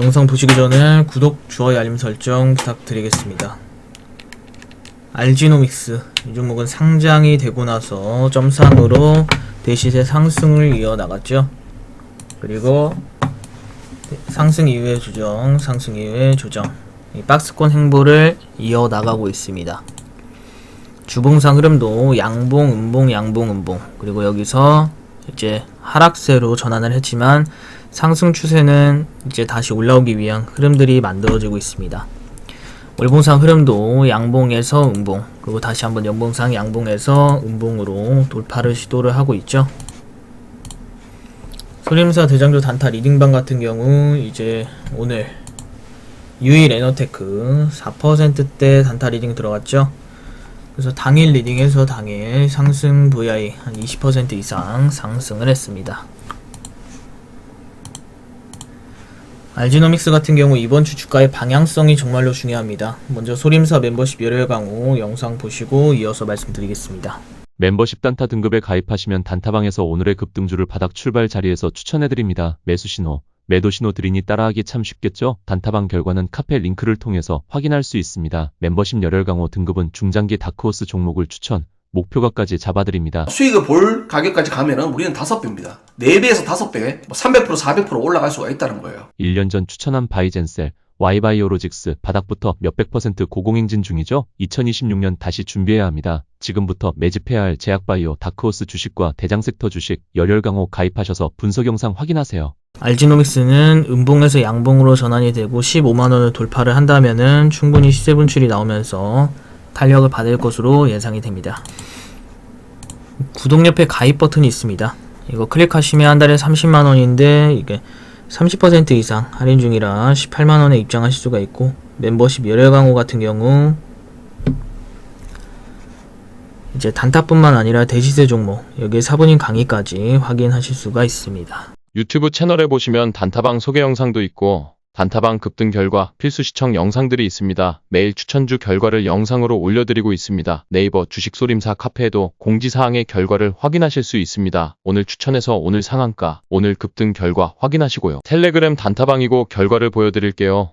영상 보시기 전에 구독, 좋아요, 알림 설정 부탁드리겠습니다. 알지노믹스 이 종목은 상장이 되고 나서 점상으로 대시세 상승을 이어 나갔죠. 그리고 상승 이후의 조정, 상승 이후의 조정 이 박스권 행보를 이어 나가고 있습니다. 주봉상 흐름도 양봉, 음봉, 양봉, 음봉 그리고 여기서 이제 하락세로 전환을 했지만 상승 추세는 이제 다시 올라오기 위한 흐름들이 만들어지고 있습니다. 월봉상 흐름도 양봉에서 음봉 그리고 다시 한번 연봉상 양봉에서 음봉으로 돌파를 시도를 하고 있죠. 소림사 대장주 단타 리딩방 같은 경우 이제 오늘 유일 에너테크 4%대 단타 리딩 들어갔죠. 그래서 당일 리딩에서 당일 상승 VI 한 20% 이상 상승을 했습니다. 알지노믹스 같은 경우 이번 주 주가의 방향성이 정말로 중요합니다. 먼저 소림사 멤버십 열혈 강호 영상 보시고 이어서 말씀드리겠습니다. 멤버십 단타 등급에 가입하시면 단타방에서 오늘의 급등주를 바닥 출발 자리에서 추천해드립니다. 매수 신호, 매도 신호 드리니 따라하기 참 쉽겠죠? 단타방 결과는 카페 링크를 통해서 확인할 수 있습니다. 멤버십 열혈 강호 등급은 중장기 다크호스 종목을 추천, 목표가까지 잡아드립니다. 수익을 볼 가격까지 가면은 우리는 다섯 배입니다. 네 배에서 다섯 배, 뭐 300%, 400% 올라갈 수가 있다는 거예요. 1년 전 추천한 바이젠셀, 와이바이오로직스 바닥부터 몇백 퍼센트 고공행진 중이죠? 2026년 다시 준비해야 합니다. 지금부터 매집해야 할 제약바이오, 다크호스 주식과 대장섹터 주식, 열혈강호 가입하셔서 분석 영상 확인하세요. 알지노믹스는 음봉에서 양봉으로 전환이 되고 15만원을 돌파를 한다면은 충분히 시세 분출이 나오면서 탄력을 받을 것으로 예상이 됩니다. 구독 옆에 가입 버튼이 있습니다. 이거 클릭하시면 한 달에 30만원인데 이게 30% 이상 할인 중이라 18만원에 입장하실 수가 있고 멤버십 열혈 강호 같은 경우 이제 단타뿐만 아니라 대시세 종목 여기에 사본인 강의까지 확인하실 수가 있습니다. 유튜브 채널에 보시면 단타방 소개 영상도 있고 단타방 급등 결과 필수 시청 영상들이 있습니다. 매일 추천주 결과를 영상으로 올려드리고 있습니다. 네이버 주식소림사 카페에도 공지사항의 결과를 확인하실 수 있습니다. 오늘 추천해서 오늘 상한가, 오늘 급등 결과 확인하시고요. 텔레그램 단타방이고 결과를 보여드릴게요.